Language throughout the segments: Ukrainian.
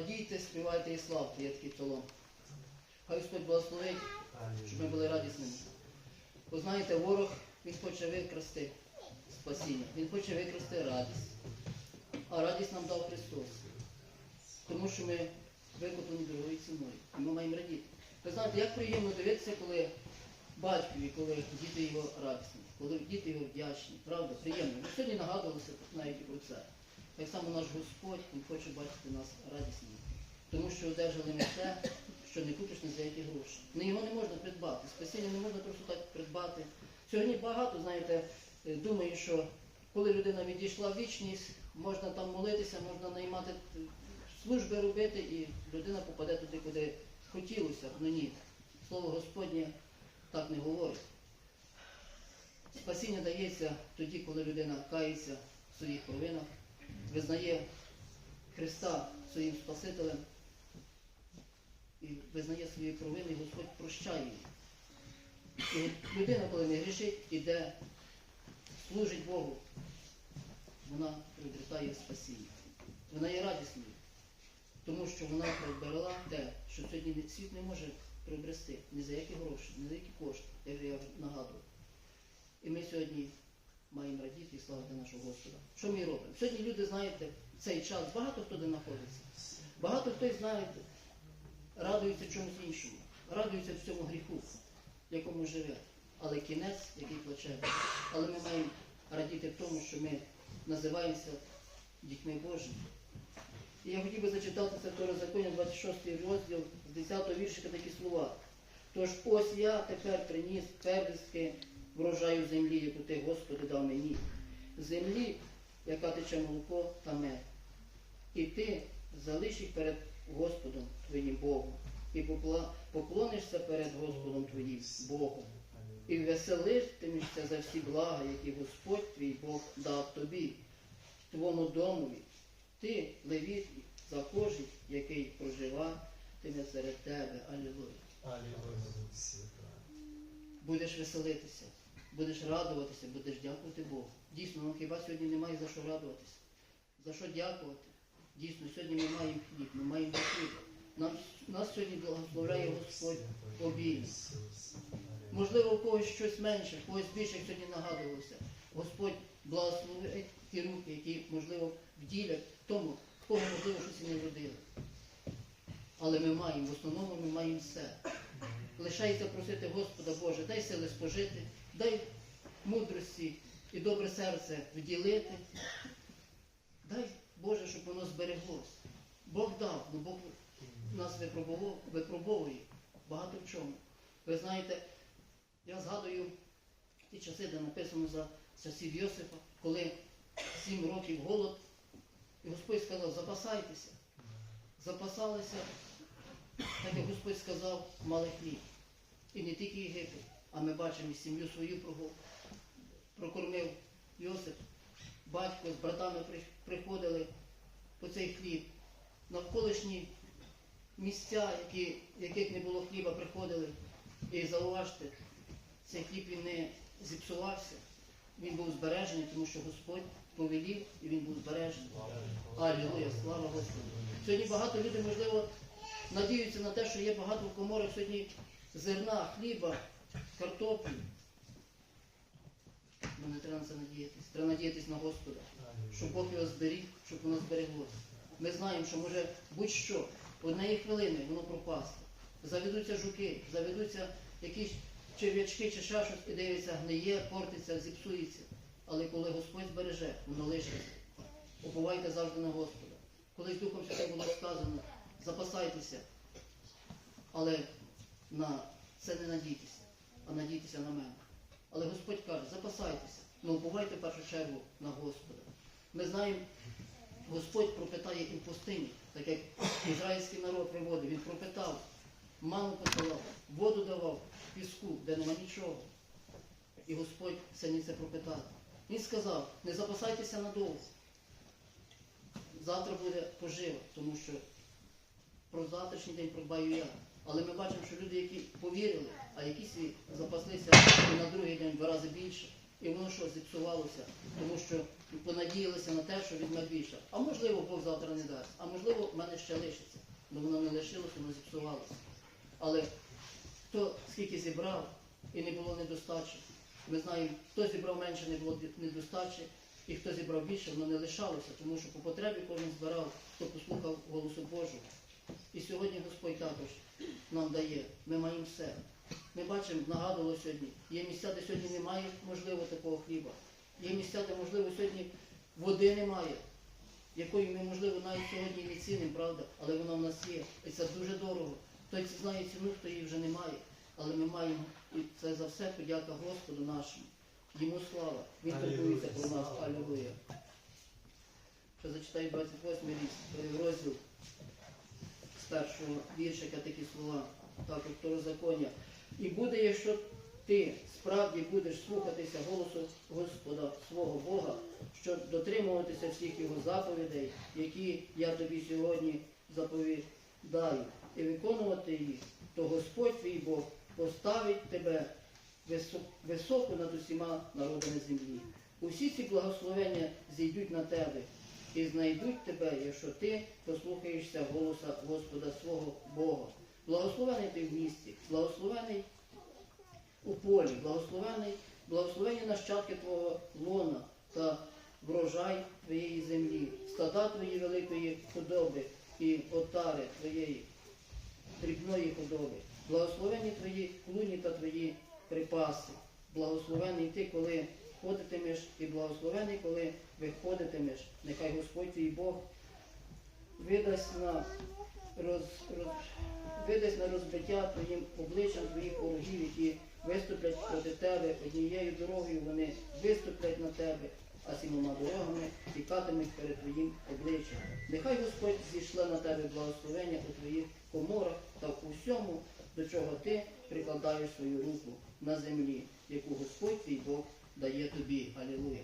радійте, співайте і славте, є такий псалом. Хай Господь благословить, щоб ми були радісними. Бо знаєте, ворог він хоче викрасти спасіння, він хоче викрасти радість. А радість нам дав Христос. Тому що ми викуплені дорогою ціною. І ми маємо радіти. Ви знаєте, як приємно дивитися, коли батькові, коли діти його радісні, коли діти його вдячні. Правда, приємно. Ми сьогодні нагадувалися навіть про це. Так само наш Господь Він хоче бачити нас радісними. Тому що одержали ми те, що не купиш ні за які гроші. Ну, його не можна придбати. Спасіння не можна просто так придбати. Сьогодні багато, знаєте, е, думаю, що коли людина відійшла в вічність, можна там молитися, можна наймати е, служби робити, і людина попаде туди, куди хотілося. Ну ні. Слово Господнє так не говорить. Спасіння дається тоді, коли людина кається в своїх провинах, визнає Христа своїм Спасителем і визнає свої провини, Господь прощає її. І людина, коли не грішить, іде, служить Богу, вона приобретає спасіння. Вона є радісною, тому що вона приберела те, що сьогодні світ не може приобрести ні за які гроші, ні за які кошти, як я вже нагадував. І ми сьогодні маємо радіти і славити нашого Господа. Що ми робимо? Сьогодні люди, знаєте, цей час багато хто де знаходиться. Багато хто, знаєте, радується чомусь іншому, радується в цьому гріху, в якому живе. Але кінець, який плаче. Але ми маємо радіти в тому, що ми називаємося дітьми Божими. І я хотів би зачитати це Второзаконня, 26 розділ з 10 віршика такі слова. Тож ось я тепер приніс первістки врожаю землі, яку ти, Господи, дав мені. Землі, яка тече молоко та мед. І ти залиш їх перед Господом твоїм Богом, і поклонишся перед Господом твоїм Богом. І веселитимешся за всі блага, які Господь твій Бог дав тобі, твому домові. Ти, левіт, за кожен, який проживатиме серед тебе. Алілуя. Будеш веселитися, будеш радуватися, будеш дякувати Богу. Дійсно, нам хіба сьогодні немає за що радуватися? За що дякувати? Дійсно, сьогодні ми маємо хліб, ми маємо хліб. Нас сьогодні благословляє Господь обільно. Можливо, у когось щось менше, у когось більше, як сьогодні нагадувалося. Господь благословить ті руки, які, можливо, вділять тому, кого, можливо, щось і не вродили. Але ми маємо, в основному ми маємо все. Лишається просити Господа Боже, дай сили спожити, дай мудрості і добре серце вділити. Дай, Боже, щоб воно збереглось. Бог дав, ну Бог нас випробовує багато в чому. Ви знаєте, я згадую ті часи, де написано за часів Йосипа, коли сім років голод, і Господь сказав, запасайтеся. Запасалися, так як Господь сказав, мали хліб. І не тільки Єгипет, а ми бачимо і сім'ю свою прокормив Йосип. Батько з братами приходили по цей хліб. Навколишні місця, які, яких не було хліба, приходили. І зауважте, цей хліб він не зіпсувався, він був збережений, тому що Господь повелів і він був збережений. Алілуя, слава Господу. Сьогодні багато людей, можливо, надіються на те, що є багато в коморах сьогодні зерна, хліба, картоплі. Не треба на це надіятися. Треба надіятися на Господа, щоб Бог його зберіг, щоб воно збереглося. Ми знаємо, що може будь-що однієї хвилини воно пропасти. Заведуться жуки, заведуться якісь черв'ячки чи ще щось, і дивиться, гниє, портиться, зіпсується. Але коли Господь збереже, воно лишиться. Уповайте завжди на Господа. Колись Духом Святим було сказано, запасайтеся, але на це не надійтеся, а надійтеся на мене. Але Господь каже, запасайтеся, але уповайте в першу чергу на Господа. Ми знаємо, Господь пропитає і в пустині, так як ізраїльський народ виводив, він пропитав, ману посилав, воду давав, піску, де нема нічого. І Господь сьогодні це пропитав. Він сказав, не запасайтеся надовго. Завтра буде пожива, тому що про завтрашній день продбаю я. Але ми бачимо, що люди, які повірили, а якісь запаслися на другий день два рази більше, І воно що, зіпсувалося, тому що понадіялися на те, що візьме більше. А можливо, Бог завтра не дасть. А можливо, в мене ще лишиться. Ну воно не лишилося, воно зіпсувалося. Але хто скільки зібрав і не було недостачі. Ми знаємо, хто зібрав менше, не було недостачі, і хто зібрав більше, воно не лишалося, тому що по потребі кожен збирав, хто послухав голосу Божого. І сьогодні Господь також нам дає. Ми маємо все. Ми бачимо, нагадувало сьогодні, є місця, де сьогодні немає, можливо, такого хліба. Є місця, де, можливо, сьогодні води немає, якою ми, можливо, навіть сьогодні не цінимо, правда, але вона в нас є. І це дуже дорого. Хтось знає ціну, хто її вже не має. Але ми маємо, і це за все подяка Господу нашому. Йому слава. Він турбується про нас. Алілуя. Ще зачитаю 28 рік, е, розділ з першого віршика такі слова, також второзаконня. І буде, якщо ти справді будеш слухатися голосу Господа свого Бога, щоб дотримуватися всіх його заповідей, які я тобі сьогодні заповідаю, і виконувати їх, то Господь твій Бог поставить тебе висо- високо над усіма народами землі. Усі ці благословення зійдуть на тебе і знайдуть тебе, якщо ти послухаєшся голоса Господа свого Бога. Благословений ти в місті, благословений у полі, благословений, благословені нащадки твого лона та врожай твоєї землі, стада твої великої худоби і отари твоєї дрібної худоби. Благословені твої клуні та твої припаси. Благословений ти, коли ходитимеш, і благословений, коли виходитимеш. Нехай Господь твій Бог видасть на роз, роз, видасть на розбиття твоїм обличчям твоїх ворогів, які виступлять проти тебе однією дорогою, вони виступлять на тебе, а сімома дорогами тікатимуть перед твоїм обличчям. Нехай Господь зійшле на тебе благословення у твоїх коморах та в усьому, до чого ти прикладаєш свою руку на землі, яку Господь твій Бог дає тобі. Алілуя.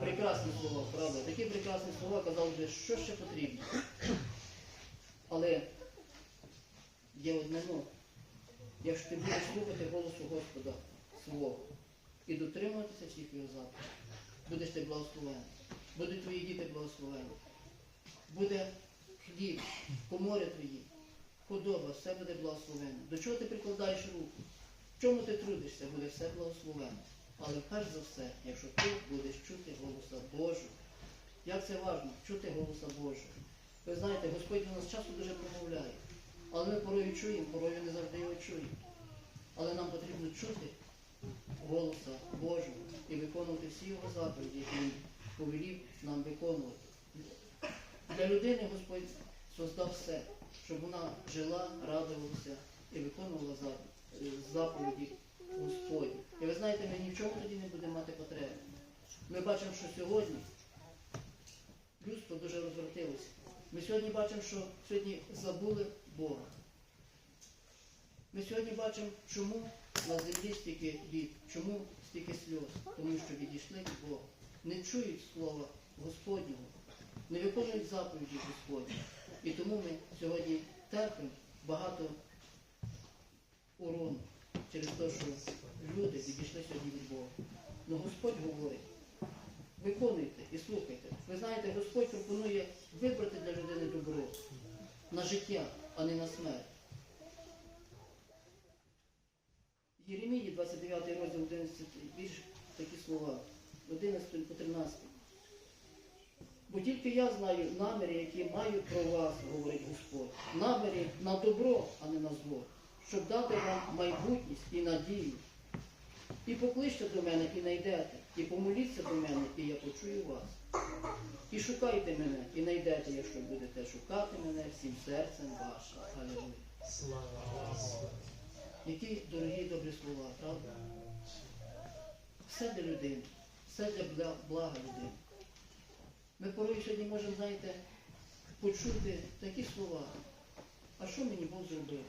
Прекрасні слова, правда. Такі прекрасні слова казав би, що ще потрібно. Але є одне но. Якщо ти будеш слухати голосу Господа свого і дотримуватися всіх його заповідей, будеш ти благословений. Будуть твої діти благословені. Буде хліб, комори твої, худоба, все буде благословено. До чого ти прикладаєш руку? В чому ти трудишся, буде все благословено. Але перш за все, якщо ти будеш чути голоса Божого, як це важливо, чути голоса Божого. Ви знаєте, Господь до нас часто дуже промовляє. Але ми порою чуємо, порою не завжди його чуємо. Але нам потрібно чути голоса Божого і виконувати всі його заповіді, які він повелів нам виконувати. Для людини Господь создав все, щоб вона жила, радувалася і виконувала заповіді Господні. І ви знаєте, ми ні в чому тоді не будемо мати потреби. Ми бачимо, що сьогодні людство дуже розвертилося. Ми сьогодні бачимо, що сьогодні забули Бога. Ми сьогодні бачимо, чому на землі стільки бід, чому стільки сльоз, тому що відійшли від Бога. Не чують слова Господнього, не виконують заповіді Господні. І тому ми сьогодні терпимо багато урону через те, що люди відійшли сьогодні від Бога. Ну Господь говорить, виконуйте і слухайте. Ви знаєте, Господь пропонує вибрати для людини добро на життя, а не на смерть. Єремії, 29 розділ 11 вірш, такі слова, 11 по 13. Бо тільки я знаю наміри, які маю про вас, говорить Господь. Наміри на добро, а не на зло, щоб дати вам майбутність і надію. І покличте до мене, і найдете, і помоліться до мене, і я почую вас. І шукайте мене, і найдете, якщо будете шукати мене всім серцем вашим. Алілуя. Слава. Які дорогі добрі слова, правда? Все для людини, все для блага людини. Ми порою сьогодні можемо, знаєте, почути такі слова. А що мені Бог зробив?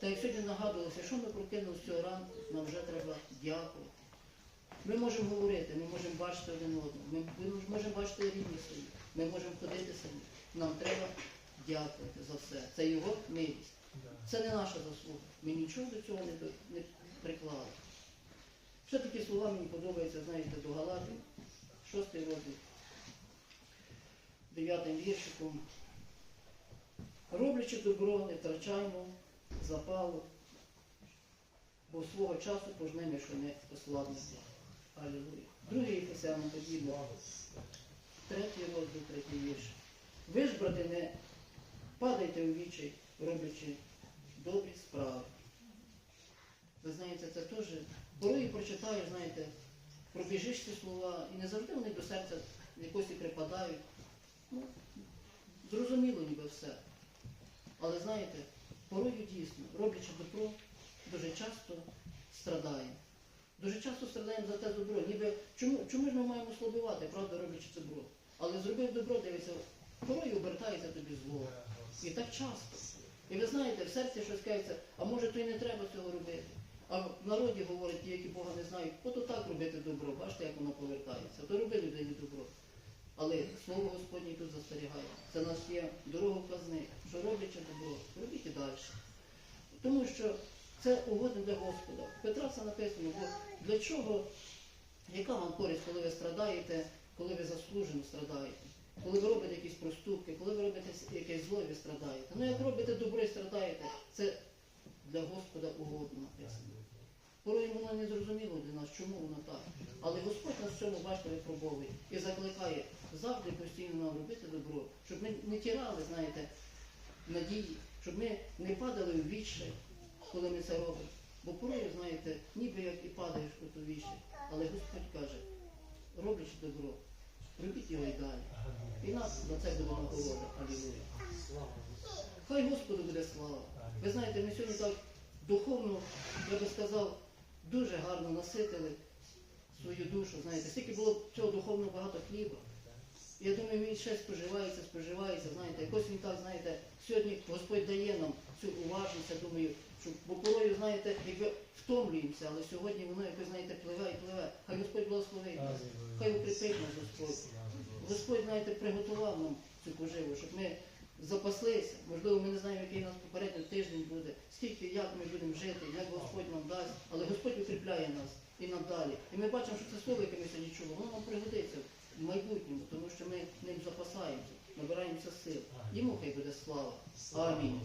Та як сьогодні нагадувалося, що ми прокинулися цього ранку, нам вже треба дякувати. Ми можемо говорити, ми можемо бачити один одного, ми, можемо бачити рідні свої, ми можемо ходити самі. Нам треба дякувати за все. Це його милість. Це не наша заслуга. Ми нічого до цього не, не приклали. Ще такі слова мені подобаються, знаєте, до Галатів, шостий розділ, дев'ятим віршиком. Роблячи добро, не втрачаймо запалу, бо свого часу пожнемо, що не ослабнеться. Алілуя. Другий Ефесянам подібно. Третій розділ, третій вірш. Ви ж, брати, не падайте у вічі, роблячи добрі справи. Ви знаєте, це теж порою прочитаєш, знаєте, пробіжиш ці слова, і не завжди вони до серця якось і припадають. Ну, зрозуміло ніби все. Але знаєте, порою дійсно, роблячи добро, дуже часто страдаємо. Дуже часто страдаємо за те добро. Ніби чому, чому ж ми маємо слабувати, правда, роблячи це добро? Але зробив добро, дивиться, порою обертається тобі зло. І так часто. І ви знаєте, в серці щось кається, а може то й не треба цього робити. А в народі говорять ті, які Бога не знають, от отак робити добро, бачите, як воно повертається. То роби людині добро. Але слово Господнє тут застерігає. Це нас є дороговказник, що роблячи добро, робіть і далі. Тому що це угодно для Господа. Петра це написано, бо для чого, яка вам користь, коли ви страдаєте, коли ви заслужено страдаєте, коли ви робите якісь проступки, коли ви робите якесь зло, ви страдаєте. Ну як робите добро і страдаєте, це для Господа угодно написано. Порой воно не зрозуміло для нас, чому воно так. Але Господь нас в цьому, бачите, випробовує і закликає завжди постійно нам робити добро, щоб ми не тірали, знаєте, надії, щоб ми не падали у вічі, коли ми це робимо. Бо порою, знаєте, ніби як і падаєш у ту вічі, але Господь каже, роблячи добро, робіть його і далі. І нас за це буде нагорода. Алілуя. Хай Господу буде слава. Ви знаєте, ми сьогодні так духовно, я би сказав, дуже гарно наситили свою душу. Знаєте, стільки було цього духовно багато хліба. Я думаю, він ще споживається, споживається, знаєте, якось він так, знаєте, сьогодні Господь дає нам цю уважність, я думаю, що бо порою, знаєте, якби втомлюємося, але сьогодні воно якось, знаєте, пливе і пливе. Хай Господь благословить нас, хай укріпить нас Господь. Господь, знаєте, приготував нам цю поживу, щоб ми запаслися. Можливо, ми не знаємо, який у нас попередній тиждень буде, скільки, як ми будемо жити, як Господь нам дасть, але Господь укріпляє нас і надалі. І ми бачимо, що це слово, яке ми сьогодні чули, воно нам пригодиться в майбутньому, тому що ми ним запасаємося, набираємося сил. Йому хай буде слава. Амінь.